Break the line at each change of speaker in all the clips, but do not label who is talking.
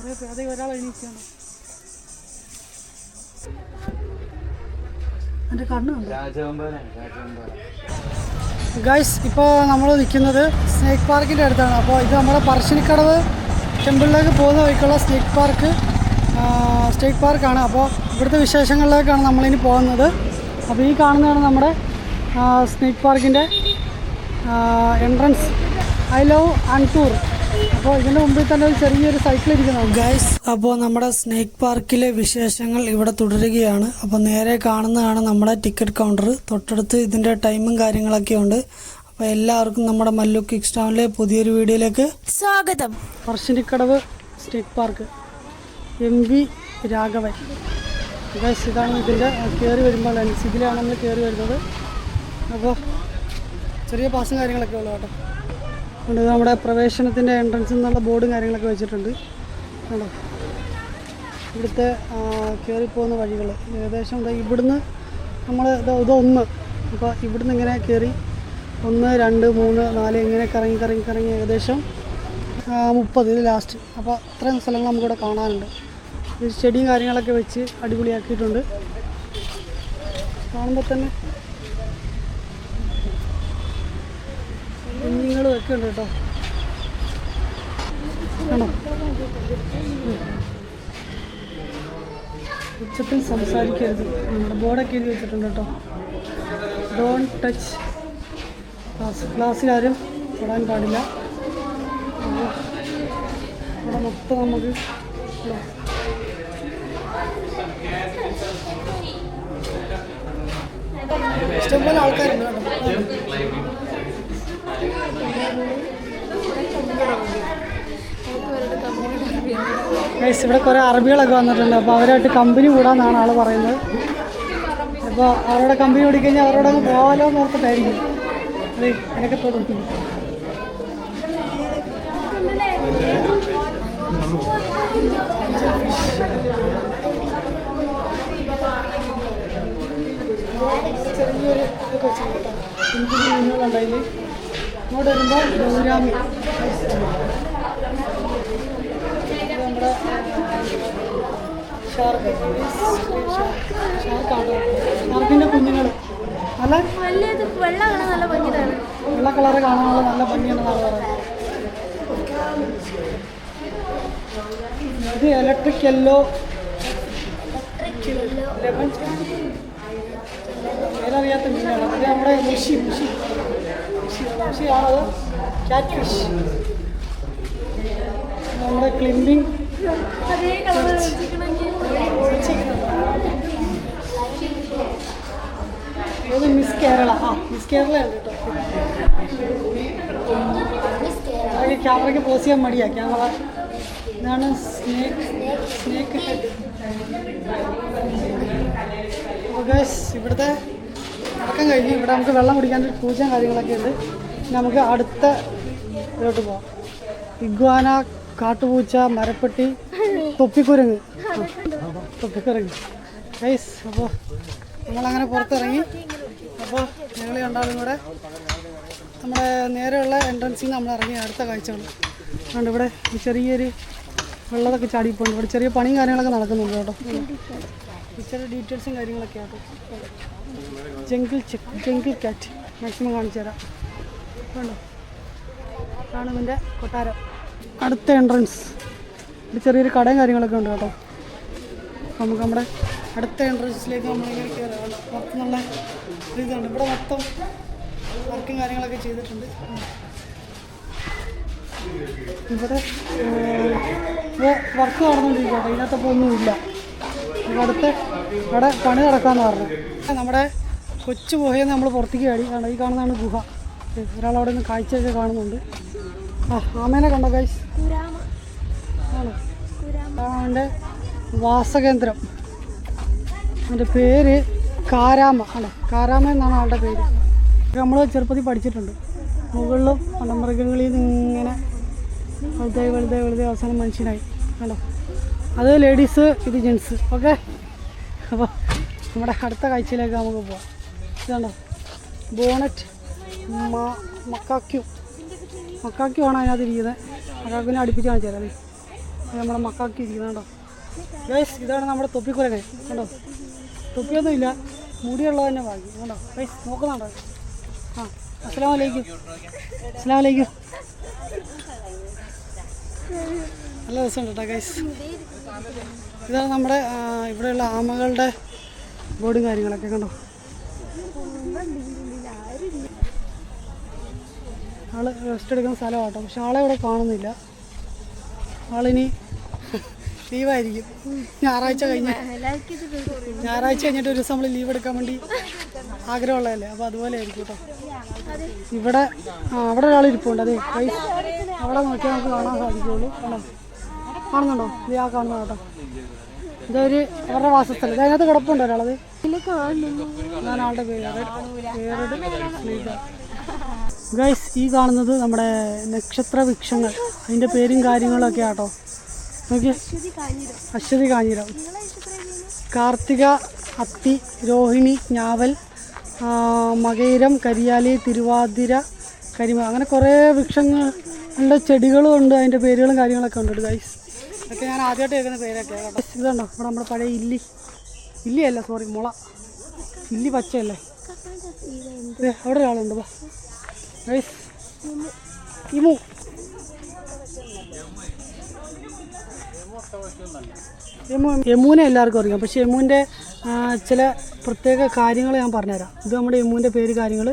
കുറേ പേരെ ഒരാൾ എണീക്കാണ്. എന്റെ കണ്ണ് കണ്ടോ?
രാജവമ്പലാണ് രാജവമ്പല
ഗൈസ് ഇപ്പോൾ നമ്മൾ നിൽക്കുന്നത് സ്നേക്ക് പാർക്കിന്റെ അടുത്താണ്. അപ്പോൾ ഇത് നമ്മുടെ പറശ്ശിനിക്കടവ് ടെമ്പിളിലേക്ക് പോകുന്ന വഴിക്കുള്ള സ്നേക്ക് പാർക്ക് സ്നേക്ക് പാർക്കാണ്. അപ്പോൾ ഇവിടുത്തെ വിശേഷങ്ങളിലേക്കാണ് നമ്മളിനി പോകുന്നത്. അപ്പോൾ ഈ കാണുന്നതാണ് നമ്മുടെ സ്നേക്ക് പാർക്കിന്റെ എൻട്രൻസ് ഐ ലവ് അൺടൂർ അപ്പോൾ ഇതിന് മുമ്പിൽ തന്നെ ഒരു ചെറിയൊരു സൈക്കിൾ ഇരിക്കുന്നു. ഗൈസ് അപ്പോൾ നമ്മുടെ സ്നേക്ക് പാർക്കിലെ വിശേഷങ്ങൾ ഇവിടെ തുടരുകയാണ്. അപ്പോൾ നേരെ കാണുന്നതാണ് നമ്മുടെ ടിക്കറ്റ് കൗണ്ടർ തൊട്ടടുത്ത് ഇതിന്റെ ടൈമും കാര്യങ്ങളൊക്കെ ഉണ്ട്. അപ്പോൾ എല്ലാവർക്കും നമ്മുടെ മല്ലു കിക്സ് ടൗണിലെ പുതിയൊരു വീഡിയോയിലേക്ക്
സ്വാഗതം.
Parassinikadavu snake park M V Raghavan. Guys ഇതാണ് ഇതിന്റെ കയറി വരുമ്പോൾ ലെൻസ് ഇതിലാണ് നമ്മൾ കയറി വരുന്നത്. അപ്പോൾ ചെറിയ പാസും കാര്യങ്ങളൊക്കെ ഉള്ളു കേട്ടോ. അതുകൊണ്ട് നമ്മുടെ പ്രവേശനത്തിന്റെ എൻട്രൻസ് എന്നുള്ള ബോർഡും കാര്യങ്ങളൊക്കെ വെച്ചിട്ടുണ്ട്. കേട്ടോ ഇവിടുത്തെ കയറിപ്പോകുന്ന വഴികൾ. ഏകദേശം ഇവിടുന്ന് നമ്മൾ ഇത് ഇതൊന്ന്. അപ്പോൾ ഇവിടുന്ന് ഇങ്ങനെ കയറി ഒന്ന് രണ്ട് മൂന്ന് നാല് ഇങ്ങനെ കറങ്ങി കറങ്ങി കറങ്ങി ഏകദേശം മുപ്പത് ഇത് ലാസ്റ്റ് അപ്പോൾ അത്രയും സ്ഥലങ്ങൾ നമുക്കിവിടെ കാണാനുണ്ട്. ചെടിയും കാര്യങ്ങളൊക്കെ വെച്ച് അടിപൊളിയാക്കിയിട്ടുണ്ട്. കാണുമ്പോൾ തന്നെ കുഞ്ഞുങ്ങളും ഒക്കെ ഉണ്ട് കേട്ടോ. ആണോ? ഉച്ചത്തിൽ സംസാരിക്കരുത്. നമ്മുടെ ബോർഡൊക്കെ എഴുതി വെച്ചിട്ടുണ്ട് കേട്ടോ. ഡോൺ ടച്ച് ക്ലാസ് ക്ലാസ്സിലാരും തൊടാൻ പാടില്ല. ഇവിടെ മൊത്തം നമുക്ക്. ഇഷ്ടംപോലെ ആൾക്കാരുണ്ട് കേട്ടോ. ഗൈസ് ഇവിടെ കുറേ അറബികളൊക്കെ വന്നിട്ടുണ്ട്. അപ്പോൾ അവരായിട്ട് കമ്പനി കൂടാന്നാണ് ആൾ പറയുന്നത്. അപ്പോൾ അവരുടെ കമ്പനി കൂടിക്കഴിഞ്ഞാൽ അവരോട് അങ്ങ് നോക്കട്ടായിരിക്കും എന്ന് ഓർത്തിട്ടായിരിക്കും. അതെ അതിനൊക്കെ തോന്നിക്കും ചെറിയൊരു മീനുകളുണ്ടായിൽ ഇങ്ങോട്ട് വരുമ്പോൾ ഗൗരാമി നമ്മുടെ ഷാർക്ക് ഷാർക്കാണ് ഷാർക്കിന്റെ കുഞ്ഞുങ്ങൾ. നല്ല
വെള്ള വെള്ളം കാണാൻ നല്ല ഭംഗിയാണ്
വെള്ള കളറ് കാണാനുള്ള നല്ല ഭംഗിയുണ്ടെന്നാണ് പറയുന്നത് ഇത് ഇലക്ട്രിക് യെല്ലോ മുഷി മുഷിയാണത് ക്യാറ്റ് ഫിഷ് നമ്മുടെ ക്ലിമ്പിങ് ഇത് മിസ് കേരള. ആ മിസ് കേരള ഉണ്ട് കേട്ടോ? ക്യാമറയ്ക്ക് പോസ് ചെയ്യാൻ മടിയാ. ക്യാമറ. ഇതാണ് സ്നേക്ക് സ്നേക്ക് ഹെഡ്. ഇവിടുത്തെ ഉറക്കം കഴിഞ്ഞു. ഇവിടെ നമുക്ക് വെള്ളം കുടിക്കാൻ പൂജയും കാര്യങ്ങളൊക്കെ ഉണ്ട്. നമുക്ക് അടുത്ത ഇതിലോട്ട് പോവാം. ഇഗ്വാന കാട്ടുപൂച്ച മരപ്പെട്ടി തൊപ്പിക്കുരങ്ങ്. തൊപ്പിക്കുരങ്ങ്. ഗൈസ് അപ്പോൾ നമ്മളങ്ങനെ പുറത്തിറങ്ങി. അപ്പോൾ ഞങ്ങൾ കണ്ടാലും കൂടെ. നമ്മുടെ നേരെയുള്ള എൻട്രൻസിൽ നമ്മൾ ഇറങ്ങി അടുത്ത കാഴ്ചകൾ അതുകൊണ്ട് ഇവിടെ ചെറിയൊരു വെള്ളമൊക്കെ ചാടിപ്പോണ്ട് ഇവിടെ ചെറിയ പണിയും കാര്യങ്ങളൊക്കെ നടക്കുന്നുണ്ട് കേട്ടോ. ചെറിയ ഡീറ്റെയിൽസും കാര്യങ്ങളൊക്കെ ആട്ടോ jungle check jungle cat maximum കാണിച്ചു തരാം ഇതാണ് കൊട്ടാരം. അടുത്ത എൻട്രൻസ് ഒരു ചെറിയൊരു കടയും കാര്യങ്ങളൊക്കെ ഉണ്ട് കേട്ടോ. നമുക്ക് നമ്മുടെ അടുത്ത എൻട്രൻസിലേക്ക് നമ്മളിങ്ങനെ കയറാം പുറത്ത് നല്ല ഇതുണ്ട് ഇവിടെ മൊത്തം വർക്കും കാര്യങ്ങളൊക്കെ ചെയ്തിട്ടുണ്ട്. ഇവിടെ വർക്ക് നടന്നുകൊണ്ടിരിക്കട്ടെ കേട്ടോ. ഇതിനകത്തപ്പോൾ ഒന്നുമില്ല അപ്പോൾ അടുത്ത ഇവിടെ പണി നടക്കാമെന്ന് പറഞ്ഞു. നമ്മുടെ കൊച്ചു ഗുഹയിൽ നമ്മൾ പുറത്തേക്ക് ചാടി കാരണം ഈ കാണുന്നതാണ് ഗുഹ. ഒരാളവിടെ നിന്ന് കാഴ്ചയൊക്കെ കാണുന്നുണ്ട്. ആ ആമേനെ കണ്ടോ ഗൈസ് ആണോ? അവന്റെ വാസകേന്ദ്രം. അവന്റെ പേര് കാരാമ ആണ് കാരാമ എന്നാണ് ആളുടെ പേര്. നമ്മൾ ചെറുപ്പത്തിൽ പഠിച്ചിട്ടുണ്ട്. മുകളിലും പല മൃഗങ്ങളിൽ നിന്ന് ഇങ്ങനെ വലുതായി വലുതായി വലുതായി അവസാനം മനുഷ്യനായി കണ്ടോ അത് ലേഡീസ് ഇത് ജെൻസ് ഓക്കെ അപ്പോൾ നമ്മുടെ അടുത്ത കാഴ്ചയിലേക്ക് നമുക്ക് പോവാം. ഇതുണ്ടോ ബോണറ്റ് മക്കാക്യു മക്കാക്യു ആണ് അതിനകത്ത് ഇരിക്കുന്നത്. മക്കാക്കുവിനെ അടുപ്പിച്ച് ചേരാൻ നമ്മുടെ മക്കാക്കി ഇരിക്കുന്നുണ്ടോ ഗൈസ് ഇതാണ് നമ്മുടെ തൊപ്പിക്കുരങ്ങൻ കേട്ടോ തൊപ്പിയൊന്നും ഇല്ല മുടിയുള്ളത് തന്നെ ബാക്കി കേട്ടോ ഗൈസ് നോക്കുന്നുണ്ടോ? ആ അസ്സാം വലൈക്കും അസ്സാം വലൈക്കും നല്ല രസമുണ്ട് കേട്ടോ ഗൈസ് ഇതാണ് നമ്മുടെ ഇവിടെയുള്ള ആമകളുടെ ബോർഡും കാര്യങ്ങളൊക്കെ കണ്ടോ? ആൾ റെസ്റ്റ് എടുക്കുന്ന സ്ഥലമാട്ടോ. പക്ഷെ ആളെ ഇവിടെ കാണുന്നില്ല. ആളിനി ലീവായിരിക്കും ഞായറാഴ്ച കഴിഞ്ഞ ഞായറാഴ്ച കഴിഞ്ഞിട്ട് ഒരു ദിവസം നമ്മൾ ലീവ് എടുക്കാൻ വേണ്ടി ആഗ്രഹമുള്ളതല്ലേ? അപ്പോൾ അതുപോലെ ആയിരിക്കും കേട്ടോ ഇവിടെ ആ അവിടെ ഒരാൾ ഇരിപ്പുണ്ട്. അതെ അവിടെ നോക്കിയാൽ നമുക്ക് കാണാൻ സാധിക്കുള്ളൂ. കണ്ടോ കാണുന്നുണ്ടോ? ഇത് ആ കാണുന്ന കേട്ടോ. ഇതൊരു അവരുടെ വാസസ്ഥലം. ഇത് അതിനകത്ത് കുഴപ്പമുണ്ടോ ഒരാളത് ഞാൻ ആളുടെ പേര്. ഗൈസ് ഈ കാണുന്നത് നമ്മുടെ നക്ഷത്ര വൃക്ഷങ്ങൾ. അതിന്റെ പേരും കാര്യങ്ങളൊക്കെ ആട്ടോ. നോക്കിയേ. അശ്വതി കാഞ്ഞിരം. കാർത്തിക അത്തി രോഹിണി ഞാവൽ മകയിരം കരിയാലി തിരുവാതിര കരിമ അങ്ങനെ കുറേ വൃക്ഷങ്ങളുടെ ചെടികളും ഉണ്ട്. അതിന്റെ പേരുകളും കാര്യങ്ങളൊക്കെ ഉണ്ട് ഗൈസ് ഒക്കെ ഞാൻ ആദ്യമായിട്ട് കേൾക്കുന്ന പേരൊക്കെ ഇതുണ്ടോ? ഇവിടെ നമ്മുടെ പഴയ ഇല്ലി. ഇല്ലിയല്ല സോറി മുള. ഇല്ലി പച്ചയല്ലേ? അവിടെ ഒരാളുണ്ട് ഇമു യമു യമുവിനെ എല്ലാവർക്കും അറിയാം. പക്ഷേ യമുവിന്റെ ചില പ്രത്യേക കാര്യങ്ങൾ ഞാൻ പറഞ്ഞുതരാം. ഇത് നമ്മുടെ യമുവിന്റെ പേര് കാര്യങ്ങൾ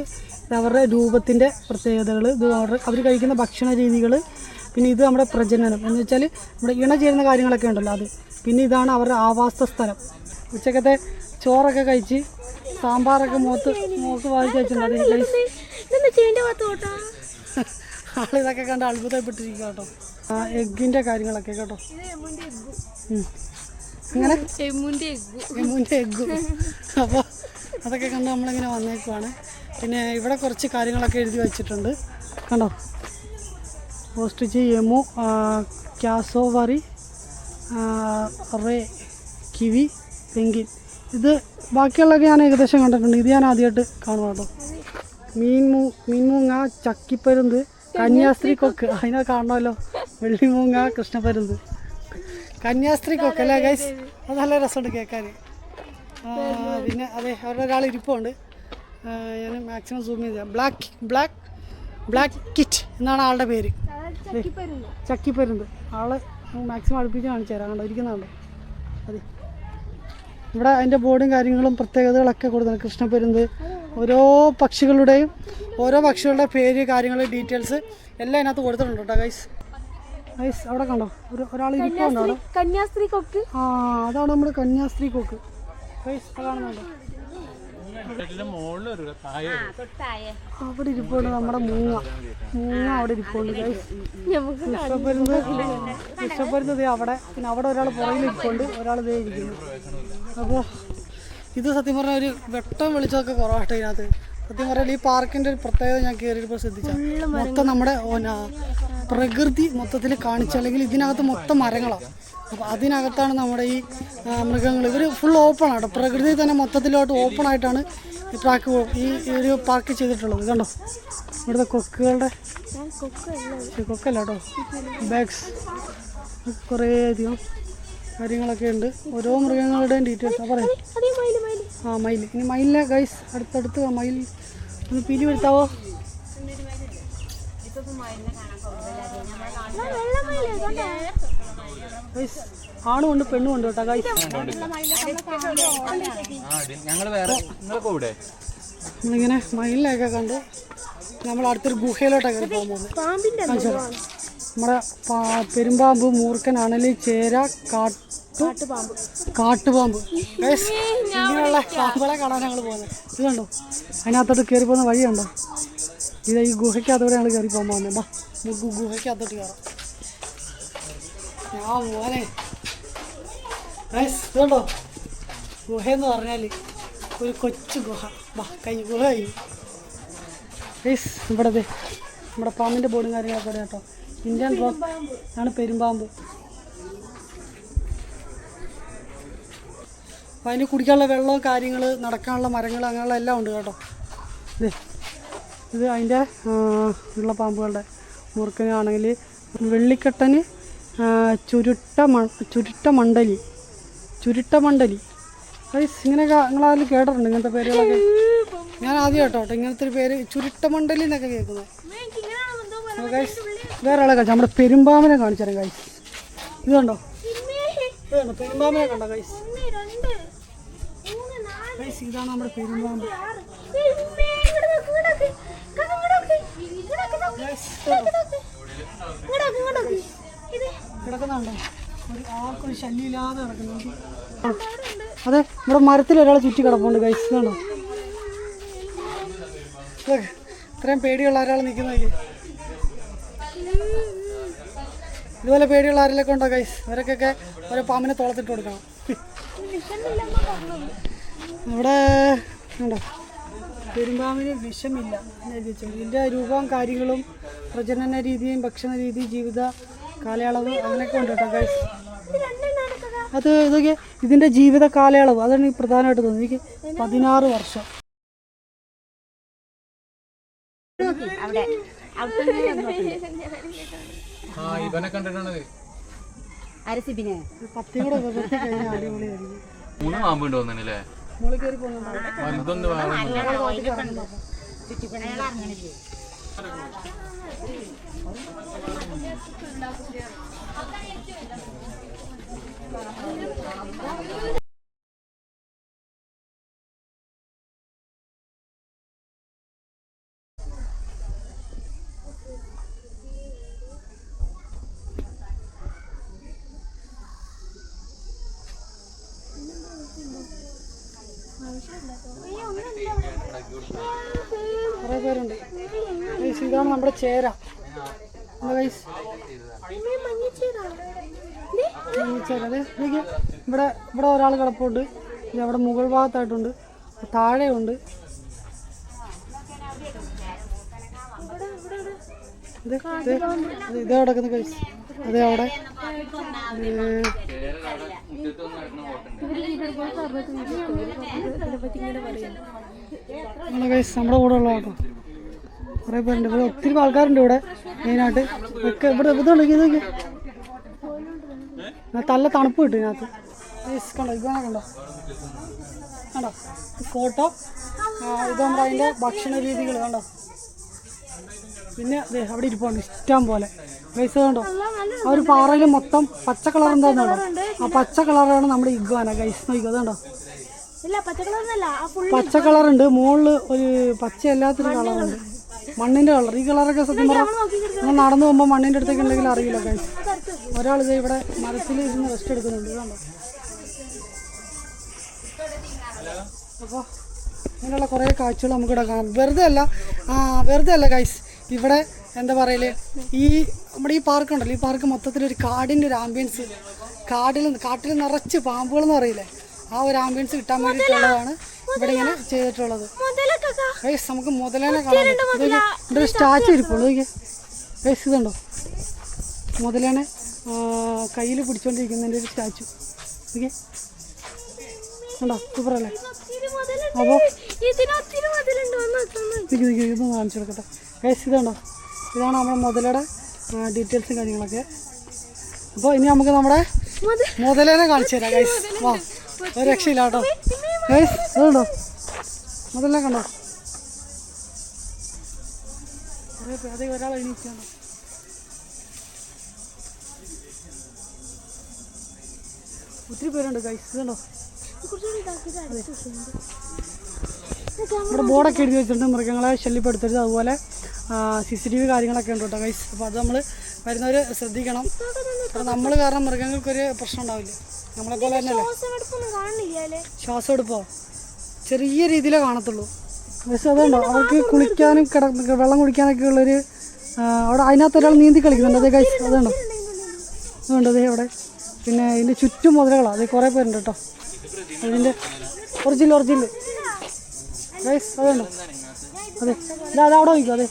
ഇത് അവരുടെ രൂപത്തിന്റെ പ്രത്യേകതകൾ ഇത് അവരുടെ അവർ കഴിക്കുന്ന ഭക്ഷണ രീതികൾ പിന്നെ ഇത് നമ്മുടെ പ്രജനനം. എന്ന് വെച്ചാൽ നമ്മുടെ ഇണ ചേരുന്ന കാര്യങ്ങളൊക്കെ ഉണ്ടല്ലോ അത്. പിന്നെ ഇതാണ് അവരുടെ ആവാസ സ്ഥലം ഉച്ചക്കത്തെ ചോറൊക്കെ കഴിച്ച് സാമ്പാറൊക്കെ മൂത്ത് മൂത്ത് വാങ്ങിച്ച് വെച്ചിട്ടുണ്ട് ആളിതൊക്കെ കണ്ട് അത്ഭുതപ്പെട്ടിരിക്കുക കേട്ടോ. ആ എഗ്ഗിന്റെ കാര്യങ്ങളൊക്കെ കേട്ടോ. അങ്ങനെ എമ്മുന്റെ എഗ്ഗും. അപ്പോൾ അതൊക്കെ കണ്ട് നമ്മളിങ്ങനെ വന്നേക്കുവാണ്. പിന്നെ ഇവിടെ കുറച്ച് കാര്യങ്ങളൊക്കെ എഴുതി വെച്ചിട്ടുണ്ട്. കണ്ടോ? Ostrich emu cassowary rhea kiwi penguin ഇത് ബാക്കിയുള്ളതൊക്കെ ഞാൻ ഏകദേശം കണ്ടിട്ടുണ്ട്. ഇത് ഞാൻ ആദ്യമായിട്ട് കാണുക കേട്ടോ മീൻമൂ മീൻമൂങ്ങ ചക്കിപ്പരുന്ത് കന്യാസ്ത്രീ കൊക്ക്. അതിനെ കാണണമല്ലോ. വെള്ളിമൂങ്ങ കൃഷ്ണപരുന്ത് കന്യാസ്ത്രീ കൊക്ക് അല്ലേ ഗൈസ് അത് നല്ല രസമുണ്ട് കേൾക്കാൻ. പിന്നെ അതെ അവരുടെ ഒരാൾ ഇരിപ്പുണ്ട്. ഞാൻ മാക്സിമം സൂം ചെയ്ത ബ്ലാക്ക് ബ്ലാക്ക് ബ്ലാക്ക് കിറ്റ് എന്നാണ് ആളുടെ പേര്. ചക്കിപ്പരുന്ത്. ആൾ മാക്സിമം അടുപ്പിച്ച് കാണിച്ചു തരാം. കണ്ടോ ഇരിക്കുന്നുണ്ടോ. അതെ. ഇവിടെ അതിന്റെ ബോർഡും കാര്യങ്ങളും പ്രത്യേകതകളൊക്കെ കൊടുക്കുന്നത് കൃഷ്ണപ്പെരുന്ത് ഓരോ പക്ഷികളുടെയും ഓരോ പക്ഷികളുടെ പേര് കാര്യങ്ങൾ ഡീറ്റെയിൽസ് എല്ലാം അതിനകത്ത് കൊടുത്തിട്ടുണ്ട് കേട്ടോ ഗൈസ് ഗൈസ് അവിടെ കണ്ടോ? ഒരു ഒരാൾ ഇരിക്കുന്നുണ്ടോ
കന്യാസ്ത്രീ കൊക്ക്.
ആ അതാണ് നമ്മുടെ കന്യാസ്ത്രീ കൊക്ക്. ഗൈസ് കാണുന്നുണ്ടോ അവിടെ ഇരിപ്പുണ്ട് നമ്മുടെ മൂങ്ങ. മൂങ്ങ അവിടെ ഇരിപ്പുണ്ട്. ഇഷ്ടപ്പെടുന്നത് അവിടെ. പിന്നെ അവിടെ ഒരാൾ പുറകിൽ ഇരിപ്പുണ്ട്. ഒരാൾ ദേ ഇരിക്കുന്നു. അപ്പോൾ ഇത് സത്യം പറഞ്ഞാൽ ഒരു വെട്ടം വെളിച്ചമൊക്കെ കുറവാട്ടോ ഇതിനകത്ത്. സത്യം പറഞ്ഞാൽ ഈ പാർക്കിന്റെ ഒരു പ്രത്യേകത ഞാൻ കയറിയപ്പോൾ ശ്രദ്ധിച്ച. മൊത്തം നമ്മുടെ പ്രകൃതി മൊത്തത്തിൽ കാണിച്ചു അല്ലെങ്കിൽ ഇതിനകത്ത് മൊത്തം മരങ്ങളാണ് അപ്പോൾ അതിനകത്താണ് നമ്മുടെ ഈ മൃഗങ്ങൾ. ഇവർ ഫുൾ ഓപ്പൺ പ്രകൃതി തന്നെ മൊത്തത്തിലോട്ട് ഓപ്പൺ ആയിട്ടാണ് ഈ ട്രാക്ക് ഈ ഒരു പാർക്ക് ചെയ്തിട്ടുള്ളത്. കണ്ടോ? ഇവിടുത്തെ കൊക്കുകളുടെ കൊക്കല്ല. കേട്ടോ. ബാഗ്സ് കുറേയധികം കാര്യങ്ങളൊക്കെ ഉണ്ട്. ഓരോ മൃഗങ്ങളുടെയും ഡീറ്റെയിൽസ് ആ പറയാം. ആ മയിൽ. ഇനി മയിലിനെ ഗൈസ് അടുത്തടുത്ത് മയിൽ ഒന്ന് പിരി വരുത്താവോ?
വെള്ള
ആണും ഉണ്ട് പെണ്ണും ഉണ്ട് കേട്ടോ ഗൈസ്
ഞങ്ങൾ വേറെ നിങ്ങളൊക്കെ ഇവിടെ
നമ്മളിങ്ങനെ മയിലിനെയൊക്കെ കണ്ട് നമ്മൾ അടുത്തൊരു ഗുഹയിലോട്ടൊക്കെ കയറി പോകാൻ പോകുന്നത്
പാമ്പിന്റെ
കാണിച്ചു തരാം. നമ്മുടെ പെരുമ്പാമ്പ് മൂർക്കൻ അണലി ചേര
കാട്ടുപാമ്പ്.
കാട്ടുപാമ്പ്. ഗൈസ് ഇങ്ങനെയുള്ള പാമ്പുകളെ കാണാൻ ഞങ്ങൾ പോകുന്നത് ഇത് കണ്ടോ? അതിനകത്തോട്ട് കയറി പോകുന്ന വഴിയുണ്ടോ? ഇത് ഈ ഗുഹയ്ക്കകത്തോടെ ഞങ്ങൾ കയറി പോകാൻ പോകുന്നത്. ഗുഹയ്ക്കകത്തോട്ട് കയറാം. ഞാൻ മോനെ. ഗൈസ് ഇത് കണ്ടോ ഗുഹയെന്ന് പറഞ്ഞാൽ ഒരു കൊച്ചു ഗുഹ. ബാ കൈ ഗുഹ ഇവിടെ നമ്മുടെ പാമ്പിന്റെ ബോർഡും കാര്യങ്ങളൊക്കെ ഇവിടെ കേട്ടോ. ഇന്ത്യൻ റോക്ക് ആണ് പെരുമ്പാമ്പ്. അപ്പോൾ അതിന് കുടിക്കാനുള്ള വെള്ളവും കാര്യങ്ങൾ നടക്കാനുള്ള മരങ്ങൾ അങ്ങനെയുള്ള എല്ലാം ഉണ്ട് കേട്ടോ. ഇത് ഇത് അതിന്റെ ഉള്ള പാമ്പുകളുടെ മുറുക്കനാണെങ്കിൽ വെള്ളിക്കെട്ടന് ആ, ചുരുട്ട മ ചുരുട്ട മണ്ഡലി. ചുരുട്ട മണ്ഡലി. ഗൈസ് ഇങ്ങനെയൊക്കെ നിങ്ങളതിൽ കേട്ടിട്ടുണ്ട് ഇങ്ങനത്തെ പേരുകളൊക്കെ? ഞാൻ ആദ്യം കേട്ടോ ഇങ്ങനത്തെ ഒരു പേര് ചുരുട്ട മണ്ഡലി എന്നൊക്കെ കേൾക്കുന്നത്. ഗൈസ് വേറെ ആളെ കാണിച്ചു. നമ്മുടെ പെരുമ്പാമനെ കാണിച്ചു തരാം ഗൈസ് ഇത് കണ്ടോ? ഇത് കണ്ടോ? പെരുമ്പാമ്പിനെ കണ്ടോ ഗൈസ് ഗൈസ് ഇതാണ് നമ്മുടെ പെരുമ്പാമ്പ്. ഒരു ആർക്കൊരു ശല്യമില്ലാതെ കിടക്കുന്നു അതെ നമ്മുടെ മരത്തിൽ ഒരാൾ ചുറ്റി കിടപ്പുണ്ട് ഇതൊക്കെ ഇത്രയും പേടിയുള്ള ഒരാൾ നിൽക്കുന്നതൊക്കെ ഇതുപോലെ പേടിയുള്ള ആരെങ്കിലൊക്കെ ഉണ്ടോ ഗൈസ് അവരൊക്കെ ഓരോ പാമ്പിനെ തോളത്തിട്ട് കൊടുക്കണം. ഇവിടെ ഉണ്ടോ? പെരുമ്പാമ്പിന് വിഷമില്ല. എഴുതി വെച്ചത്. ഇതിന്റെ രൂപവും കാര്യങ്ങളും പ്രജനന രീതിയും ഭക്ഷണ രീതി ജീവിത കാലയളവ് അങ്ങനെയൊക്കെ ഉണ്ട് കേട്ടോ ഗൈസ് അത് ഇതൊക്കെ ഇതിന്റെ ജീവിത കാലയളവ്. അതാണ് ഈ പ്രധാനമായിട്ട് തോന്നുന്നത്. എനിക്ക് പതിനാറ് വർഷം.
ഇവനെ കണ്ടിട്ടാണത്
കൂടെ അടിപൊളിയായിരിക്കും.
മൂന്ന് പാമ്പുണ്ട് തോന്നുന്നില്ലേ
മുകളിൽ കയറി പോകുന്നുണ്ടോ?
വലുതൊന്ന് വേറെ
ചുറ്റിപ്പണയാൾ അറിഞ്ഞില്ലേ
Altyazı M.K. ചേര ഇവിടെ ഇവിടെ ഒരാൾ കിടപ്പുണ്ട്. ഇത് അവിടെ മുകൾ ഭാഗത്തായിട്ടുണ്ട്. താഴെയുണ്ട്. ഇത് കിടക്കുന്ന കഴിച്ച് അതെ അവിടെ നമ്മുടെ കൈസ് നമ്മുടെ കൂടെ ഉള്ള കേട്ടോ കുറേ പേരുണ്ട്. ഇവിടെ ഒത്തിരി ആൾക്കാരുണ്ട് ഇവിടെ മെയിനായിട്ട്. ഒക്കെ ഇവിടെ ഇതുണ്ട് ഇതൊക്കെ നല്ല തണുപ്പ് കിട്ടും ഇതിനകത്ത്. കണ്ടോ? ഇതാണ് കണ്ടോ? കണ്ടോ? ഫോട്ടോ ഇത് നമ്മുടെ അതിന്റെ ഭക്ഷണ രീതികൾ കണ്ടോ? പിന്നെ അവിടെ ഇരിപ്പുണ്ട്. ഇഷ്ടം പോലെ. പൈസ കണ്ടോ? ആ ഒരു പാറയിൽ മൊത്തം പച്ച കളർ എന്താണെന്നുണ്ടോ ആ പച്ച കളറാണ് നമ്മുടെ ഇഗ്വാന. ഗൈസ് നോക്കിക്കോ അതുണ്ടോ പച്ച കളറുണ്ട്. മുകളിൽ ഒരു പച്ച അല്ലാത്തൊരു കളറുണ്ട്. മണ്ണിന്റെ കളർ. ഈ കളറൊക്കെ സത്യം പറഞ്ഞാൽ നടന്നു പോകുമ്പോൾ മണ്ണിന്റെ അടുത്തേക്ക് ഉണ്ടെങ്കിൽ അറിയില്ല കഴിച്ച് ഒരാൾ ഇത് ഇവിടെ മരത്തിൽ ഇരുന്ന് റെസ്റ്റ് എടുക്കുന്നുണ്ട്. അപ്പോൾ ഇങ്ങനെയുള്ള കുറേ കാഴ്ചകൾ നമുക്കിവിടെ കാണാം. വെറുതെ അല്ല ആ വെറുതെ അല്ല ഗൈസ് ഇവിടെ എന്താ പറയൽ? ഈ നമ്മുടെ ഈ പാർക്ക് ഉണ്ടല്ലോ. ഈ പാർക്ക് മൊത്തത്തിൽ ഒരു കാടിന്റെ ഒരു ആംബിയൻസ് കാടിൽ കാട്ടിൽ നിറച്ച് പാമ്പുകൾ എന്ന് പറയില്ലേ? ആ ഒരു ആംബിയൻസ് കിട്ടാൻ വേണ്ടിയിട്ടുള്ളതാണ് ഇവിടെ ഇങ്ങനെ ചെയ്തിട്ടുള്ളത്. നമുക്ക് മുതലേനെ കാണാം പറ്റും. ഇവിടെ ഒരു സ്റ്റാച്ചു ഇരിപ്പുള്ളൂ. ഗൈസ് ഇതുണ്ടോ? മുതലേനെ കയ്യിൽ പിടിച്ചോണ്ടിരിക്കുന്നതിന്റെ ഒരു സ്റ്റാച്ചു. ഓക്കെ ഉണ്ടോ സൂപ്പറല്ലേ അപ്പോൾ നിൽക്കി ഇതൊന്ന് കാണിച്ചു കൊടുക്കട്ടെ. ഗൈസ് ഇതുണ്ടോ? ഇതാണ് നമ്മുടെ മുതലയുടെ ഡീറ്റെയിൽസും കാര്യങ്ങളൊക്കെ. അപ്പോൾ ഇനി നമുക്ക് നമ്മുടെ മുതലേനെ കാണിച്ചു തരാം ഗൈസ് വാ. രക്ഷയില്ല കേട്ടോ ഗൈസ് അതുണ്ടോ അതെല്ലാം കണ്ടോ? കുറേ അതേ ഒരാൾ എണീക്കാണ് ഒത്തിരി പേരുണ്ട് ഗൈസ്
വെച്ചിട്ടുണ്ട്.
ഇവിടെ ബോർഡൊക്കെ എഴുതി വെച്ചിട്ടുണ്ട് മൃഗങ്ങളെ ശല്യപ്പെടുത്തരുത്. അതുപോലെ സി സി ടി വി കാര്യങ്ങളൊക്കെ ഉണ്ട് കേട്ടോ ഗൈസ് അപ്പോൾ അത് നമ്മൾ വരുന്നവർ ശ്രദ്ധിക്കണം. നമ്മൾ കാരണം മൃഗങ്ങൾക്കൊരു പ്രശ്നം ഉണ്ടാവില്ല. നമ്മളെ പോലെ തന്നെയല്ലേ?
ശ്വാസം എടുപ്പൊന്നും കാണുന്നില്ല അല്ലേ?
എടുപ്പോ? ചെറിയ രീതിയിലേ കാണത്തുള്ളൂ. പക്ഷെ അതുണ്ടോ അവർക്ക് കുളിക്കാനും കിട വെള്ളം കുടിക്കാനൊക്കെ ഉള്ളൊരു അവിടെ അതിനകത്ത് ഒരാൾ നീന്തി കളിക്കുന്നുണ്ട്. അതേ കഴിച്ചു അതുണ്ടോ അതുണ്ട് അതേ അവിടെ. പിന്നെ ഇതിന്റെ ചുറ്റും മുതലകളാണ് അതേ കുറേ പേരുണ്ട് കേട്ടോ. അതിന്റെ ഒറിജിനൽ ഒറിജിനൽ. ഗൈസ് അതുണ്ടോ അതെ ഇതാ അത്. അവിടെ വയ്ക്കും അതെ.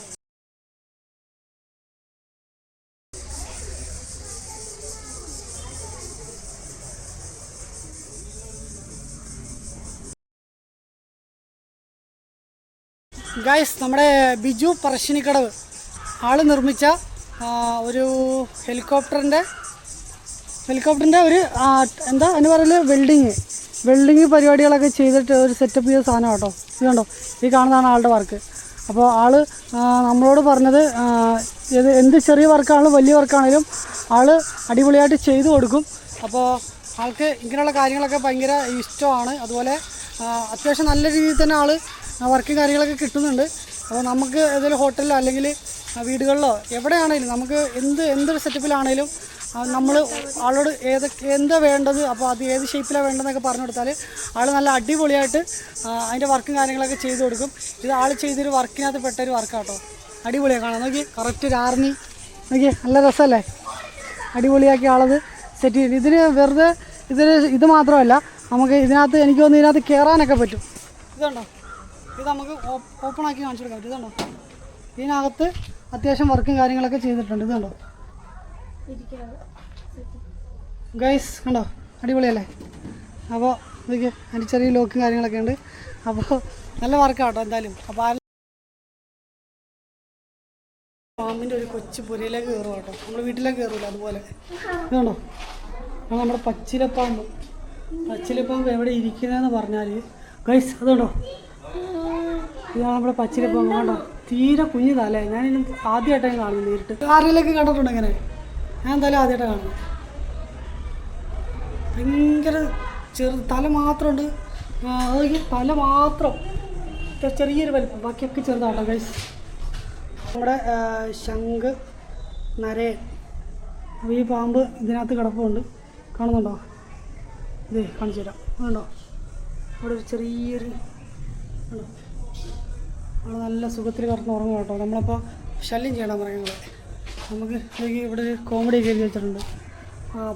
ഗൈസ് നമ്മുടെ ബിജു പറശ്ശിനിക്കടവ്. ആൾ നിർമ്മിച്ച ഒരു ഹെലികോപ്റ്ററിന്റെ ഹെലികോപ്റ്ററിന്റെ ഒരു എന്താ അതിന് പറയൽ? വെൽഡിങ്. വെൽഡിങ് പരിപാടികളൊക്കെ ചെയ്തിട്ട് ഒരു സെറ്റപ്പ് ചെയ്ത സാധനം കേട്ടോ. കണ്ടോ? ഈ കാണുന്നതാണ് ആളുടെ വർക്ക് അപ്പോൾ ആൾ നമ്മളോട് പറഞ്ഞത് ഇത് എന്ത് ചെറിയ വർക്കാണെങ്കിലും വലിയ വർക്കാണെങ്കിലും ആൾ അടിപൊളിയായിട്ട് ചെയ്തു കൊടുക്കും. അപ്പോൾ ആൾക്ക് ഇങ്ങനെയുള്ള കാര്യങ്ങളൊക്കെ ഭയങ്കര ഇഷ്ടമാണ്. അതുപോലെ അത്യാവശ്യം നല്ല രീതിയിൽ തന്നെ ആൾ വർക്കും കാര്യങ്ങളൊക്കെ കിട്ടുന്നുണ്ട്. അപ്പോൾ നമുക്ക് ഏതെങ്കിലും ഹോട്ടലിലോ അല്ലെങ്കിൽ വീടുകളിലോ എവിടെയാണെങ്കിലും നമുക്ക് എന്ത് എന്തൊരു സെറ്റപ്പിലാണെങ്കിലും നമ്മൾ ആളോട് ഏതൊക്കെ എന്താ വേണ്ടത് അപ്പോൾ അത് ഏത് ഷേപ്പിലാണ് വേണ്ടതെന്നൊക്കെ പറഞ്ഞു കൊടുത്താൽ ആൾ നല്ല അടിപൊളിയായിട്ട് അതിന്റെ വർക്കും കാര്യങ്ങളൊക്കെ ചെയ്തു കൊടുക്കും. ഇത് ആൾ ചെയ്തൊരു വർക്കിനകത്ത് പെട്ടൊരു വർക്കാട്ടോ. അടിപൊളിയാണ് കാണാം നോക്കി കറക്റ്റ് ഒരു ആർമി നോക്കി നല്ല രസമല്ലേ? അടിപൊളിയാക്കി ആളത് സെറ്റ് ചെയ്തു. ഇതിന് വെറുതെ ഇതിന് ഇത് മാത്രമല്ല നമുക്ക് ഇതിനകത്ത് എനിക്ക് തോന്നുന്നു ഇതിനകത്ത് കയറാനൊക്കെ പറ്റും. ഇതുണ്ടോ? ഇത് നമുക്ക് ഓപ്പൺ ആക്കി കാണിച്ചു കൊടുക്കാൻ പറ്റും ഇതുണ്ടോ ഇതിനകത്ത് അത്യാവശ്യം വർക്കും കാര്യങ്ങളൊക്കെ ചെയ്തിട്ടുണ്ട്. ഇതുണ്ടോ ഗൈസ് കണ്ടോ? അടിപൊളിയല്ലേ? അപ്പോൾ ഇതൊക്കെ അതിന്റെ ചെറിയ ലോക്കും കാര്യങ്ങളൊക്കെ ഉണ്ട്. അപ്പോൾ നല്ല വർക്കാട്ടോ എന്തായാലും. അപ്പോൾ ആ പാമ്പിന്റെ ഒരു കൊച്ചു പുരയിലേക്ക് കയറും കേട്ടോ. നമ്മൾ വീട്ടിലേക്ക് കയറൂല അതുപോലെ. ഇതുണ്ടോ അത് നമ്മുടെ പച്ചിലപ്പാമ്പ്. പച്ചിലപ്പാമ്പ് എവിടെ ഇരിക്കുന്നതെന്ന് പറഞ്ഞാൽ ഗൈസ് അതുണ്ടോ ഇതാണ് നമ്മുടെ പച്ചിലപ്പാമ്പ് കണ്ടോ? തീരെ കുഞ്ഞിതല്ലേ? ഞാൻ ആദ്യമായിട്ടാണ് കാണുന്നത് നേരിട്ട്. ആരെങ്കിലൊക്കെ കണ്ടിട്ടുണ്ട് ഇങ്ങനെ? ഞാൻ എന്തായാലും ആദ്യമായിട്ടാണ് കാണുന്നത്. ഭയങ്കര ചെറു തല മാത്രമുണ്ട്. അതൊക്കെ തല മാത്രം. ചെറിയൊരു വലിപ്പം. ബാക്കിയൊക്കെ ചെറുതാട്ടോ ഗൈസ് നമ്മുടെ ശംഖ് നരയൻ. ഈ പാമ്പ് ഇതിനകത്ത് കിടപ്പുണ്ട്. കാണുന്നുണ്ടോ? ഇതേ കാണിച്ചു തരാം അതുണ്ടോ അവിടെ ഒരു ചെറിയൊരു അവിടെ നല്ല സുഖത്തിൽ കിടന്ന് ഉറങ്ങും കേട്ടോ. നമ്മളപ്പോൾ ശല്യം ചെയ്യണം പറയുന്നത് നമുക്ക് എനിക്ക് ഇവിടെ ഒരു കോമഡി എഴുതി വെച്ചിട്ടുണ്ട്.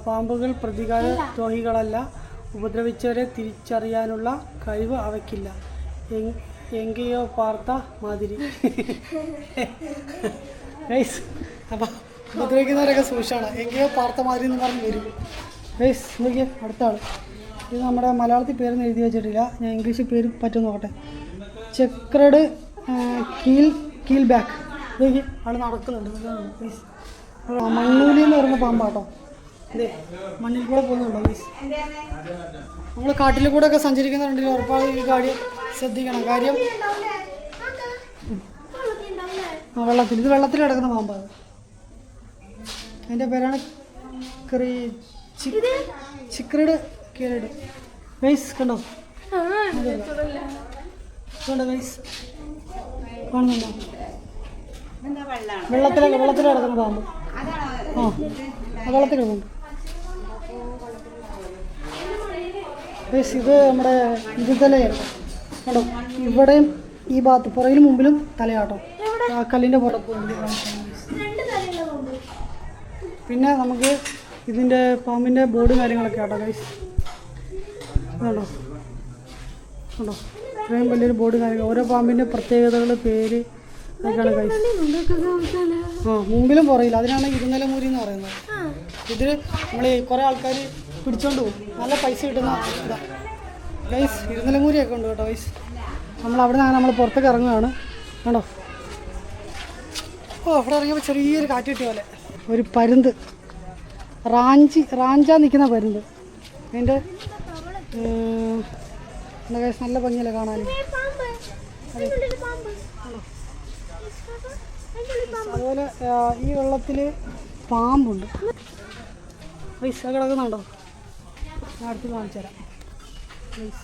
പാമ്പുകൾ പ്രതികാര ദ്രോഹികളല്ല. ഉപദ്രവിച്ചവരെ തിരിച്ചറിയാനുള്ള കഴിവ് അവയ്ക്കില്ല. എങ്- എങ്കയോ പാർത്ത മാതിരി. ഗൈസ് അപ്പോൾ ഉപദ്രവിക്കുന്നവരൊക്കെ സൂക്ഷിച്ചാണ്. എങ്കയോ പാർത്ത മാതിരി എന്ന് പറഞ്ഞ് വരും. ഗൈസ് നോക്കിയേ അടുത്ത ആൾ ഇത് നമ്മുടെ മലയാളത്തിൽ പേരൊന്നും എഴുതി വെച്ചിട്ടില്ല. ഞാൻ ഇംഗ്ലീഷിൽ പേര് പറ്റും നോക്കട്ടെ. ചെക്രഡ് കീൽ കീൽ ബാക്ക് ആൾ നടക്കുന്നുണ്ട് പ്ലീസ് മണ്ണൂലി എന്ന് പറയുന്ന പാമ്പാട്ടോ. അതെ മണ്ണിൽ കൂടെ പോകുന്നുണ്ടോ? പ്ലീസ് നമ്മൾ കാട്ടിൽ കൂടെ ഒക്കെ സഞ്ചരിക്കുന്നുണ്ടെങ്കിൽ ഉറപ്പാണ് ഈ കാര്യം ശ്രദ്ധിക്കണം. കാര്യം ആ വെള്ളത്തിൽ. ഇത് വെള്ളത്തിൽ കിടക്കുന്ന പാമ്പാണ്. അതിന്റെ പേരാണ് ക്രീ ചിക്രഡ് കേരട്. വൈസ് കണ്ടോ? കാണുന്നുണ്ടോ വെള്ളത്തിൽ കിടക്കുന്ന പാമ്പ്.
അതാണോ
ആ വെള്ളത്തിൽ ഇത് നമ്മുടെ ഇത് തലയാണ് കേട്ടോ ഇവിടെയും ഈ ഭാഗത്ത് പുറകിലും മുമ്പിലും തലയാട്ടോ. ആ കല്ലിന്റെ പുറത്ത് ഉണ്ട് പിന്നെ നമുക്ക് ഇതിന്റെ പാമ്പിന്റെ ബോർഡ് കാര്യങ്ങളൊക്കെ ആട്ടോ ഗൈസ് കണ്ടോ? കണ്ടോ? ഇത്രയും വലിയൊരു ബോർഡ് കാര്യങ്ങൾ. ഓരോ പാമ്പിന്റെ പ്രത്യേകതകൾ പേര് അതൊക്കെയാണ് ഗൈസ് ആ മുമ്പിലും പുറയില്ല അതിനാണ് ഇരുന്നല മൂരി എന്ന് പറയുന്നത്. ഇതിൽ നമ്മൾ കുറേ ആൾക്കാർ പിടിച്ചോണ്ട് പോകും. നല്ല പൈസ കിട്ടുന്ന ഇതാ. ഗൈസ് മൂരിയൊക്കെ ഉണ്ട് കേട്ടോ ഗൈസ് നമ്മൾ അവിടെ നിന്നാണ് നമ്മൾ പുറത്തേക്ക് ഇറങ്ങുകയാണ് കണ്ടോ? ഓ അവിടെ ഇറങ്ങിയപ്പോൾ ചെറിയൊരു കാറ്റ് കിട്ടിയ പോലെ. ഒരു പരുന്ത്. റാഞ്ചി റാഞ്ചാ നിൽക്കുന്ന പരുന്ത്. അതിന്റെ നല്ല ഭംഗിയല്ലേ കാണാൻ? അതുപോലെ ഈ വെള്ളത്തിൽ പാമ്പുണ്ട്. പൈസ കിടക്കുന്നുണ്ടോ ഞാൻ അടുത്ത് കാണിച്ചു തരാം. പൈസ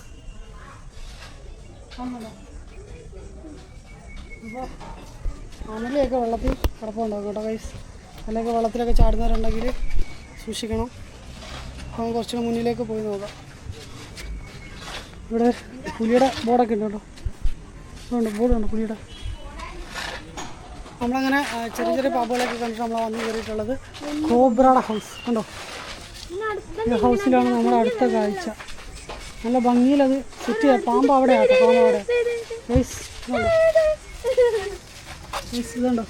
അപ്പോൾ അനലയൊക്കെ വെള്ളത്തിൽ കിടപ്പുണ്ടാവും കേട്ടോ പൈസ അല്ലെങ്കിൽ വെള്ളത്തിലൊക്കെ ചാടുന്നവരുണ്ടെങ്കിൽ സൂക്ഷിക്കണം. അപ്പം കുറച്ചുകൂടെ മുന്നിലേക്ക് പോയി നോക്കാം. ഇവിടെ പുലിയുടെ ബോർഡൊക്കെ ഉണ്ട് ഇതുണ്ട് ബോർഡുണ്ട് പുലിയുടെ. നമ്മളങ്ങനെ ചെറിയ ചെറിയ പാമ്പുകളൊക്കെ കണ്ടിട്ട് നമ്മൾ വന്ന് കയറിയിട്ടുള്ളത് കോബ്രയുടെ ഹൗസ് കണ്ടോ? ഈ ഹൗസിലാണ് നമ്മുടെ അടുത്ത കാഴ്ച. നല്ല ഭംഗിയിലത് സെറ്റ് ചെയ്യാം. പാമ്പ് അവിടെ ആട്ടോ പാമ്പ് അവിടെ. ഇതുണ്ടോ.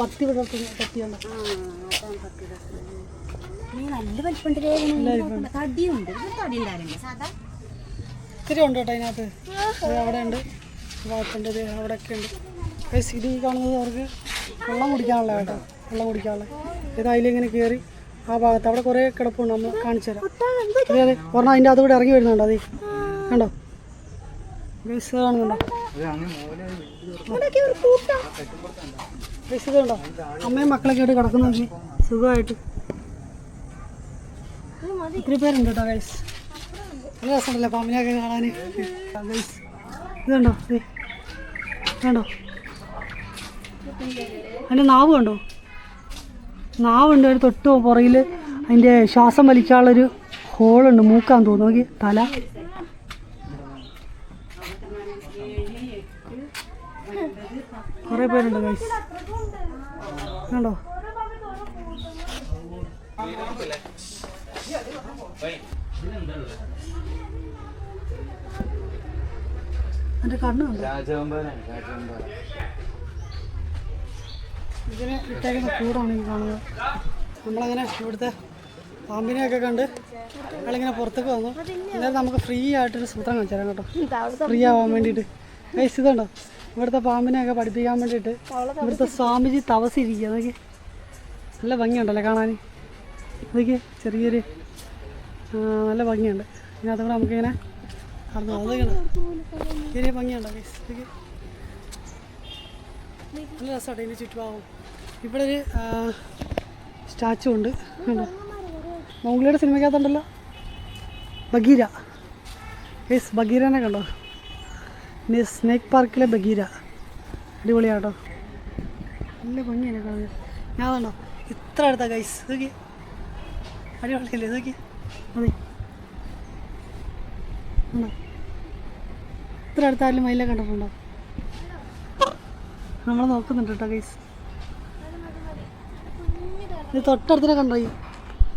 പത്തി വിടർത്തുന്ന പത്തിയുണ്ടോ.
നീ നല്ല വലിപ്പമുണ്ട് തടിയുണ്ട്. തടി ഉണ്ടാവില്ല സാധാ?
ഇത്തിരി ഉണ്ട് കേട്ടോ അതിനകത്ത്. അവിടെ ഉണ്ട്. ഭാഗത്തുണ്ട് അവിടെ ഒക്കെ ഉണ്ട്. ഇത് ഈ കാണുന്നത് അവർക്ക് വെള്ളം കുടിക്കാനുള്ള കേട്ടോ. വെള്ളം കുടിക്കാനുള്ള. ഇത് അതിലിങ്ങനെ കയറി ആ ഭാഗത്ത്. അവിടെ കുറേ കിടപ്പുണ്ട്. നമ്മൾ കാണിച്ചു തരാം. അതെ. പറഞ്ഞാൽ അതിന്റെ അതുകൂടെ ഇറങ്ങി വരുന്നുണ്ടോ? അതെ. കണ്ടോ? ബസ് കാണുന്നുണ്ടോ? ബസ് ഇതുണ്ടോ അമ്മയും മക്കളൊക്കെ ആയിട്ട് കിടക്കുന്നു സുഖമായിട്ട്. ഒത്തിരി പേരുണ്ട് കേട്ടോ ഗൈസ് നല്ല രസമുണ്ടല്ലോ പാമ്പിനെയൊക്കെ കാണാൻ ഗൈസ് ഇതുണ്ടോ ദേ. കണ്ടോ? അതിന്റെ നാവ് കണ്ടോ? നാവുണ്ട് ഒരു തൊട്ട് പുറകിൽ അതിന്റെ ശ്വാസം വലിക്കാനുള്ളൊരു ഹോളുണ്ട് മൂക്കാൻ തോന്നുന്നു. നോക്കി തല. കുറേ പേരുണ്ട് ഗൈസ് കണ്ടോ? എന്റെ കണ്ണ് ഇതിന് ഇട്ടേക്കുന്ന കൂടാണ് ഈ കാണുന്നത്. നമ്മളങ്ങനെ ഇവിടുത്തെ പാമ്പിനെയൊക്കെ കണ്ട് ഞങ്ങളിങ്ങനെ പുറത്തേക്ക് വന്നു. എന്നാലും നമുക്ക് ഫ്രീ ആയിട്ടൊരു സൂത്രം കാണിച്ചു തരാം കേട്ടോ. ഫ്രീ ആവാൻ വേണ്ടിയിട്ട്. ഗൈസ് ഇതുണ്ടോ? ഇവിടുത്തെ പാമ്പിനെയൊക്കെ പഠിപ്പിക്കാൻ വേണ്ടിയിട്ട് ഇവിടുത്തെ സ്വാമിജി തപസിരിക്കുക നോക്കി നല്ല ഭംഗിയുണ്ടല്ലേ കാണാൻ? അതൊക്കെ ചെറിയൊരു നല്ല ഭംഗിയുണ്ട്. ഇതിനകത്ത് കൂടെ നമുക്കിങ്ങനെ കടന്നു പോകാം. അതൊക്കെയാണ് ചെറിയ ഭംഗിയുണ്ട്? ഇതൊക്കെ. നല്ല രസമാണ് ഇതിന്റെ ചുറ്റുഭാഗം ഇവിടെ ഒരു സ്റ്റാച്ചു ഉണ്ട്. മൗഗ്ലിയുടെ സിനിമയ്ക്കകത്തുണ്ടല്ലോ. ബഗീര. യെസ് ബഗീരനെ കണ്ടോ? സ്നേക്ക് പാർക്കിലെ ബഗീര. അടിപൊളിയാട്ടോ. നല്ല ഭംഗിയാണ് ഞാൻ കണ്ടോ? ഇത്ര അടുത്ത ഗൈസ് ഇതൊക്കെ അടിപൊളിയല്ലേ ഇതൊക്കെ മതി ഇത്ര അടുത്തായാലും മയിലെ കണ്ടിട്ടുണ്ടോ നമ്മൾ നോക്കുന്നുണ്ട് കേട്ടോ ഗൈസ് ഇത് തൊട്ടടുത്തിനെ കണ്ടോ ഈ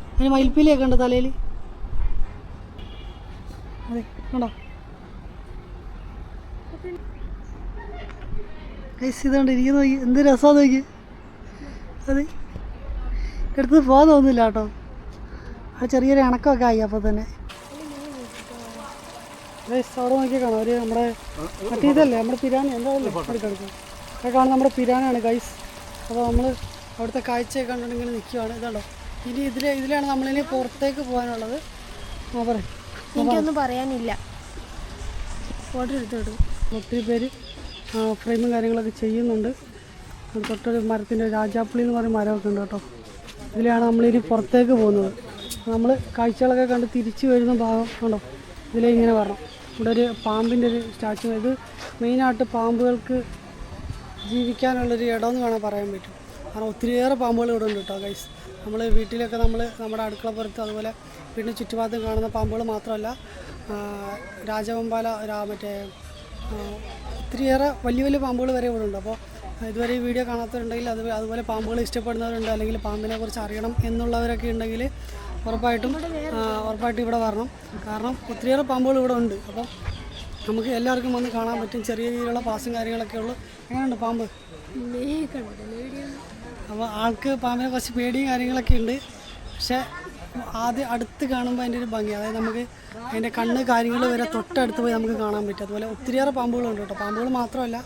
അതിന് മയിൽപ്പീലിയൊക്കെ ഉണ്ട് തലയിൽ അതെ കണ്ടോ ഗൈസ് ഇതുകൊണ്ട് ഇരിക്കുന്ന നോക്കി എന്ത് രസമാണ് നോക്കി അതെ എടുത്ത് പോകാൻ തോന്നുന്നില്ല കേട്ടോ ആ ചെറിയൊരു ഇണക്കമൊക്കെ ആയി അപ്പോൾ തന്നെ. അവിടെ നോക്കി കാണാം ഒരു നമ്മുടെ മറ്റേ ഇതല്ലേ? നമ്മുടെ പിരാണി. എന്താ അത് കാണുന്നത് നമ്മുടെ പിരാനാണ് ഗൈസ് അപ്പോൾ നമ്മൾ അവിടുത്തെ കാഴ്ചയൊക്കെ കണ്ടിങ്ങനെ നിൽക്കുകയാണ് നിൽക്കുവാണ് ഇതുണ്ടോ ഇനി ഇതിൽ ഇതിലാണ് നമ്മളിനി പുറത്തേക്ക് പോകാനുള്ളത്. ആ പറയും.
എനിക്കൊന്നും പറയാനില്ല. ഫോട്ടോ എടുത്തോട്ടു
ഒത്തിരി പേര് ഫ്രെയിമും കാര്യങ്ങളൊക്കെ ചെയ്യുന്നുണ്ട്. തൊട്ടൊരു മരത്തിന്റെ രാജാപ്പുളി എന്ന് പറയുന്ന മരമൊക്കെ ഉണ്ട് കേട്ടോ. ഇതിലാണ് നമ്മളിനി പുറത്തേക്ക് പോകുന്നത്. നമ്മൾ കാഴ്ചകളൊക്കെ കണ്ട് തിരിച്ചു വരുന്ന ഭാഗം ഉണ്ടോ ഇതിലേ ഇങ്ങനെ വരണം. ഇവിടെ ഒരു പാമ്പിന്റെ ഒരു സ്റ്റാച്ചു. ഇത് മെയിനായിട്ട് പാമ്പുകൾക്ക് ജീവിക്കാനുള്ളൊരു ഇടമെന്ന് വേണം പറയാൻ പറ്റും. കാരണം ഒത്തിരിയേറെ പാമ്പുകൾ ഇവിടെ ഉണ്ട് കേട്ടോ ഗൈസ് നമ്മൾ വീട്ടിലൊക്കെ നമ്മൾ നമ്മുടെ അടുക്കള അടുക്കളപ്പുറത്ത് അതുപോലെ വീടിന് ചുറ്റുഭാഗത്തും കാണുന്ന പാമ്പുകൾ മാത്രമല്ല രാജവമ്പാല രാ മറ്റേ ഒത്തിരിയേറെ വലിയ വലിയ പാമ്പുകൾ വരെ ഇവിടെ ഉണ്ട്. അപ്പോൾ ഇതുവരെ ഈ വീഡിയോ കാണാത്തവരുണ്ടെങ്കിൽ അത് അതുപോലെ പാമ്പുകൾ ഇഷ്ടപ്പെടുന്നവരുണ്ട്. അല്ലെങ്കിൽ പാമ്പിനെ കുറിച്ച് അറിയണം എന്നുള്ളവരൊക്കെ ഉണ്ടെങ്കിൽ ഉറപ്പായിട്ടും ഉറപ്പായിട്ടും ഇവിടെ വരണം. കാരണം ഒത്തിരിയേറെ പാമ്പുകൾ ഇവിടെ ഉണ്ട്. അപ്പം നമുക്ക് എല്ലാവർക്കും വന്ന് കാണാൻ പറ്റും. ചെറിയ രീതിയിലുള്ള പാസും കാര്യങ്ങളൊക്കെ ഉള്ളു. എങ്ങനെയുണ്ട് പാമ്പ്? അപ്പോൾ ആൾക്ക് പാമ്പിനെ കുറച്ച് പേടിയും കാര്യങ്ങളൊക്കെ ഉണ്ട്. പക്ഷേ ആദ്യം അടുത്ത് കാണുമ്പോൾ അതിന്റെ ഒരു ഭംഗി. അതായത് നമുക്ക് അതിന്റെ കണ്ണ് കാര്യങ്ങൾ വരെ തൊട്ടടുത്ത് പോയി നമുക്ക് കാണാൻ പറ്റും. അതുപോലെ ഒത്തിരിയേറെ പാമ്പുകളുണ്ട് കേട്ടോ. പാമ്പുകൾ മാത്രമല്ല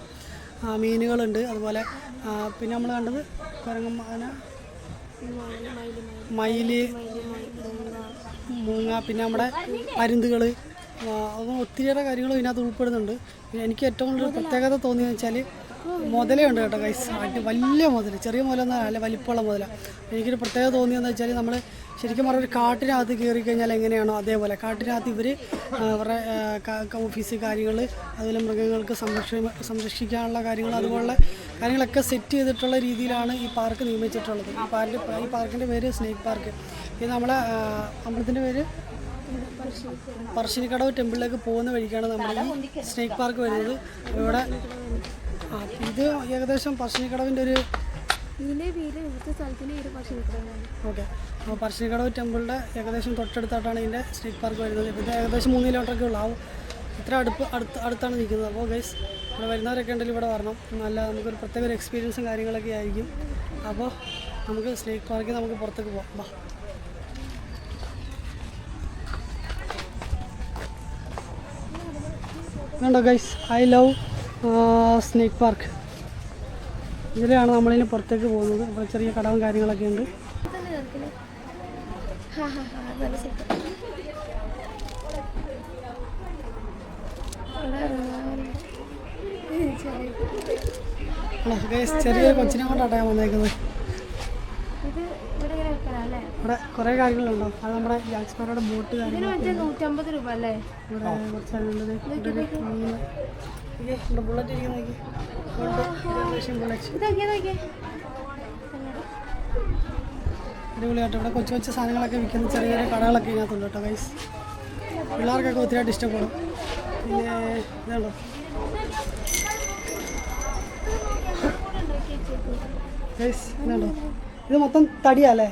മീനുകളുണ്ട്. അതുപോലെ പിന്നെ നമ്മൾ കണ്ടത് കുരങ്ങന്മാന മയിൽ മൂങ്ങ പിന്നെ നമ്മുടെ മരുന്നുകൾ അങ്ങനെ ഒത്തിരിയേറെ കാര്യങ്ങളും ഇതിനകത്ത് ഉൾപ്പെടുന്നുണ്ട്. പിന്നെ എനിക്ക് ഏറ്റവും കൂടുതൽ പ്രത്യേകത തോന്നിയെന്ന് വെച്ചാൽ മുതലയുണ്ട് കേട്ടോ കൈസ് വലിയ മുതൽ ചെറിയ മുതലെന്നല്ല വലിപ്പമുള്ള മുതല. എനിക്കൊരു പ്രത്യേകത തോന്നിയെന്ന് വെച്ചാൽ നമ്മൾ ശരിക്കും പറഞ്ഞ ഒരു കാട്ടിനകത്ത് കയറി കഴിഞ്ഞാൽ എങ്ങനെയാണോ അതേപോലെ. കാട്ടിനകത്ത് ഇവർ അവരുടെ ഓഫീസ് കാര്യങ്ങൾ അതുപോലെ മൃഗങ്ങൾക്ക് സംരക്ഷ സംരക്ഷിക്കാനുള്ള കാര്യങ്ങൾ അതുപോലുള്ള കാര്യങ്ങളൊക്കെ സെറ്റ് ചെയ്തിട്ടുള്ള രീതിയിലാണ് ഈ പാർക്ക് നിയമിച്ചിട്ടുള്ളത്. ഈ പാർക്ക് ഈ പാർക്കിന്റെ പേര് സ്നേക്ക് പാർക്ക്. ഇത് നമ്മളെ അമ്പലത്തിന്റെ പേര്? പറശ്ശിനിക്കടവ് ടെമ്പിളിലേക്ക് പോകുന്ന വഴിക്കാണ് നമ്മൾ ഈ സ്നേക്ക് പാർക്ക് വരുന്നത്. ഇവിടെ ഇത് ഏകദേശം പറശ്ശിനിക്കടവിന്റെ ഒരു ഓക്കെ. അപ്പോൾ പറശ്ശിനിക്കടവ് ടെമ്പിളിന്റെ ഏകദേശം തൊട്ടടുത്തായിട്ടാണ് ഇതിന്റെ സ്ട്രീറ്റ് പാർക്ക് വരുന്നത്. ഇത് ഏകദേശം മൂന്ന് കിലോമീറ്ററൊക്കെ ഉള്ളാവും ഇത്ര അടുപ്പ് അടുത്ത് അടുത്താണ് നിൽക്കുന്നത്. അപ്പോൾ ഗൈസ് ഇവിടെ വരുന്നവരൊക്കെ ഉണ്ടെങ്കിൽ ഇവിടെ വരണം. നല്ല നമുക്കൊരു പ്രത്യേക ഒരു എക്സ്പീരിയൻസും കാര്യങ്ങളൊക്കെ ആയിരിക്കും. അപ്പോൾ നമുക്ക് സ്നേക്ക് പാർക്കിൽ നമുക്ക് പുറത്തേക്ക് പോകാം വാ. കണ്ടോ guys I love snake park. ഇതിലാണ് നമ്മളിനി പുറത്തേക്ക് പോകുന്നത് അപ്പോൾ ചെറിയ കടവും കാര്യങ്ങളൊക്കെ ഉണ്ട്
ചെറിയ
കൊച്ചിനെ കൊണ്ടാണ് ഞാൻ വന്നേക്കുന്നത്
ഇവിടെ
കുറേ കാര്യങ്ങളുണ്ടോ അത് നമ്മുടെ ജാക്സ്മാരുടെ ബോട്ട്
നൂറ്റമ്പത് രൂപ അല്ലേ
ഇവിടെ കുറച്ച്. ഇവിടെ ബുള്ളറ്റ് ഇരിക്കുന്ന ഇവിടെ കൊച്ചു കൊച്ചു സാധനങ്ങളൊക്കെ വിൽക്കുന്ന ചെറിയ ചെറിയ കടകളൊക്കെ ഇതിനകത്തുണ്ട് കേട്ടോ ഗൈസ് പിള്ളേർക്കൊക്കെ ഒത്തിരിയായിട്ട് ഇഷ്ടപ്പെടും. പിന്നെ ഇതാണോ? ഗൈസ് ഇതാണോ? ഇത് മൊത്തം തടിയല്ലേ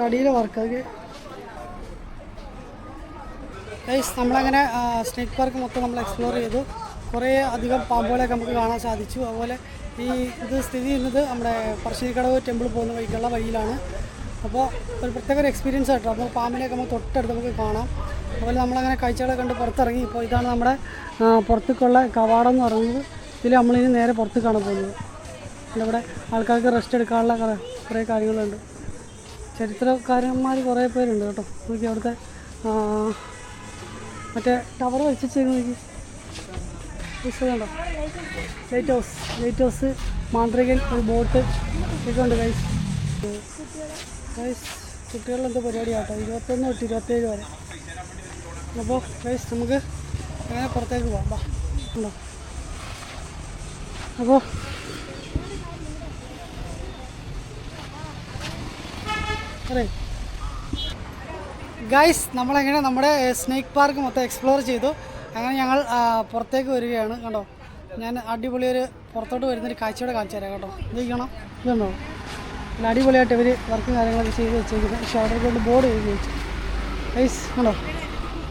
തടിയിലെ വർക്ക് അത് ഗൈസ് നമ്മളങ്ങനെ സ്നേക്ക് പാർക്ക് മൊത്തം നമ്മൾ എക്സ്പ്ലോർ ചെയ്തു. കുറേ അധികം പാമ്പുകളെയൊക്കെ നമുക്ക് കാണാൻ സാധിച്ചു. അതുപോലെ ഈ ഇത് സ്ഥിതി ചെയ്യുന്നത് നമ്മുടെ പറശ്ശേരിക്കടവ് ടെമ്പിൾ പോകുന്ന വഴിക്കുള്ള വഴിയിലാണ്. അപ്പോൾ ഒരു പ്രത്യേക ഒരു എക്സ്പീരിയൻസ് ആയിട്ടോ അപ്പോൾ പാമ്പിനെയൊക്കെ നമുക്ക് തൊട്ടടുത്ത് നമുക്ക് കാണാം. അതുപോലെ നമ്മളങ്ങനെ കാഴ്ചകളെ കണ്ട് പുറത്തിറങ്ങി. ഇപ്പോൾ ഇതാണ് നമ്മുടെ പുറത്തേക്കുള്ള കവാടം എന്ന് പറയുന്നത്. ഇതിൽ നമ്മളിനി നേരെ പുറത്തേക്കാണ് പോകുന്നത്. പിന്നെ ഇവിടെ ആൾക്കാർക്ക് റെസ്റ്റ് എടുക്കാനുള്ള കുറേ കാര്യങ്ങളുണ്ട്. ചരിത്രകാരന്മാർ കുറേ പേരുണ്ട് കേട്ടോ. നോക്കി അവിടുത്തെ മറ്റേ ടവർ വെച്ചിട്ട് നോക്കി. കണ്ടോ ലൈറ്റ് ഹൗസ് ലൈറ്റ് ഹൗസ് മാന്ത്രികൻ ഒരു ബോട്ട് ഒക്കെ ഉണ്ട് കൈസ് കൈസ് കുട്ടികളുടെ എന്തോ പരിപാടിയാട്ടോ. ഇരുപത്തൊന്ന് തൊട്ട് ഇരുപത്തേഴ് വരെ. അപ്പോൾ കൈസ് നമുക്ക് അങ്ങനെ പുറത്തേക്ക് പോകാം വാ. ഉണ്ടോ? അപ്പോൾ അറേ ഗൈസ് നമ്മളെങ്ങനെ നമ്മുടെ സ്നേക്ക് പാർക്ക് മൊത്തം എക്സ്പ്ലോർ ചെയ്തു. അങ്ങനെ ഞങ്ങൾ പുറത്തേക്ക് വരികയാണ്. കണ്ടോ? ഞാൻ അടിപൊളി ഒരു പുറത്തോട്ട് വരുന്നൊരു കാഴ്ചയോടെ കാണിച്ചു തരാം കേട്ടോ. ഇതിരിക്കണം ഇതുണ്ടോ? നല്ല അടിപൊളിയായിട്ട് ഇവർ വർക്കും കാര്യങ്ങളൊക്കെ ചെയ്ത് വെച്ചേക്കുന്നത് പക്ഷേ അവിടെ കൊണ്ട് ബോർഡ് ചെയ്ത് വെച്ചു ഐസ് കണ്ടോ?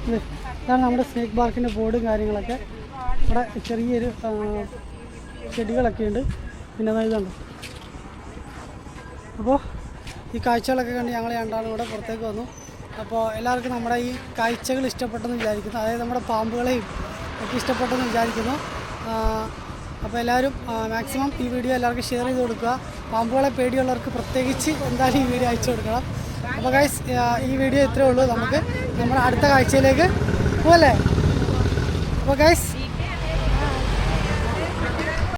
ഇത് ഇതാണ് നമ്മുടെ സ്നേക്ക് പാർക്കിന്റെ ബോർഡും കാര്യങ്ങളൊക്കെ. ഇവിടെ ചെറിയൊരു ചെടികളൊക്കെ ഉണ്ട്. പിന്നെ ഇതുണ്ടോ. അപ്പോൾ ഈ കാഴ്ചകളൊക്കെ കണ്ട് ഞങ്ങൾ രണ്ടാളും കൂടെ പുറത്തേക്ക് വന്നു. അപ്പോൾ എല്ലാവർക്കും നമ്മുടെ ഈ കാഴ്ചകൾ ഇഷ്ടപ്പെട്ടെന്ന് വിചാരിക്കുന്നു. അതായത് നമ്മുടെ പാമ്പുകളെയും ഒക്കെ ഇഷ്ടപ്പെട്ടെന്ന് വിചാരിക്കുന്നു. അപ്പോൾ എല്ലാവരും മാക്സിമം ഈ വീഡിയോ എല്ലാവർക്കും ഷെയർ ചെയ്ത് കൊടുക്കുക. പാമ്പുകളെ പേടിയുള്ളവർക്ക് പ്രത്യേകിച്ച് എന്തായാലും ഈ വീഡിയോ അയച്ചു കൊടുക്കണം. അപ്പോൾ ഗൈസ് ഈ വീഡിയോ ഇത്രയേ ഉള്ളൂ. നമുക്ക് നമ്മുടെ അടുത്ത കാഴ്ചയിലേക്ക് പോകല്ലേ അപ്പോൾ ഗൈസ്